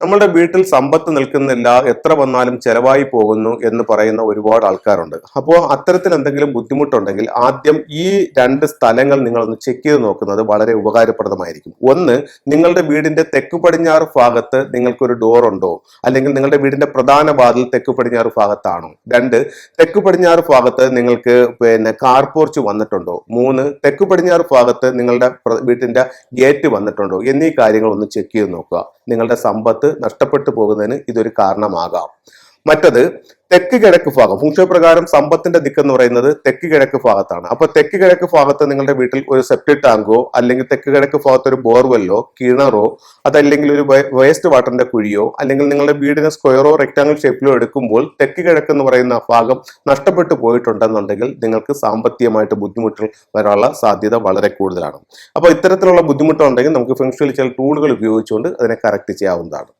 നമ്മുടെ വീട്ടിൽ സമ്പത്ത് നിൽക്കുന്നില്ല എത്ര വന്നാലും ചെലവായി പോകുന്നു എന്ന് പറയുന്ന ഒരുപാട് ആൾക്കാരുണ്ട്. അപ്പോൾ അത്തരത്തിൽ എന്തെങ്കിലും ബുദ്ധിമുട്ടുണ്ടെങ്കിൽ ആദ്യം ഈ രണ്ട് സ്ഥലങ്ങൾ നിങ്ങളൊന്ന് ചെക്ക് ചെയ്ത് നോക്കുന്നത് വളരെ ഉപകാരപ്രദമായിരിക്കും. ഒന്ന് നിങ്ങളുടെ വീടിന്റെ തെക്ക് പടിഞ്ഞാറ് ഭാഗത്ത് നിങ്ങൾക്കൊരു ഡോർ ഉണ്ടോ? അല്ലെങ്കിൽ നിങ്ങളുടെ വീടിന്റെ പ്രധാന വാതിൽ തെക്ക് പടിഞ്ഞാറ് ഭാഗത്താണോ? രണ്ട് തെക്ക് പടിഞ്ഞാറ് ഭാഗത്ത് നിങ്ങൾക്ക് പിന്നെ കാർ പോർച്ച് വന്നിട്ടുണ്ടോ? മൂന്ന് തെക്ക് പടിഞ്ഞാറ് ഭാഗത്ത് നിങ്ങളുടെ വീട്ടിന്റെ ഗേറ്റ് വന്നിട്ടുണ്ടോ? എന്നീ കാര്യങ്ങൾ ഒന്ന് ചെക്ക് ചെയ്ത് നോക്കുക. നിങ്ങളുടെ സമ്പത്ത് നഷ്ടപ്പെട്ടു പോകുന്നതിന് ഇതൊരു കാരണമാകാം. മറ്റത് തെക്ക് കിഴക്ക് ഭാഗം. ഫംഗ്ഷൻ പ്രകാരം സമ്പത്തിന്റെ ദിക്ക് എന്ന് പറയുന്നത് തെക്ക് കിഴക്ക് ഭാഗത്താണ്. അപ്പൊ തെക്ക് കിഴക്ക് ഭാഗത്ത് നിങ്ങളുടെ വീട്ടിൽ ഒരു സെപ്റ്റിക് ടാങ്കോ അല്ലെങ്കിൽ തെക്ക് കിഴക്ക് ഭാഗത്ത് ഒരു ബോർവെല്ലോ കിണറോ അതല്ലെങ്കിൽ ഒരു വേസ്റ്റ് വാട്ടറിന്റെ കുഴിയോ അല്ലെങ്കിൽ നിങ്ങളുടെ വീടിന് സ്ക്വയറോ റെക്ടാങ്കിൾ ഷേപ്പിലോ എടുക്കുമ്പോൾ തെക്ക് കിഴക്ക് എന്ന് പറയുന്ന ഭാഗം നഷ്ടപ്പെട്ടു പോയിട്ടുണ്ടെന്നുണ്ടെങ്കിൽ നിങ്ങൾക്ക് സാമ്പത്തികമായിട്ട് ബുദ്ധിമുട്ടുകൾ വരാനുള്ള സാധ്യത വളരെ കൂടുതലാണ്. അപ്പോൾ ഇത്തരത്തിലുള്ള ബുദ്ധിമുട്ടുണ്ടെങ്കിൽ നമുക്ക് ഫംഗ്ഷനിൽ ചില ടൂളുകൾ ഉപയോഗിച്ചുകൊണ്ട് അതിനെ കറക്റ്റ് ചെയ്യാവുന്നതാണ്.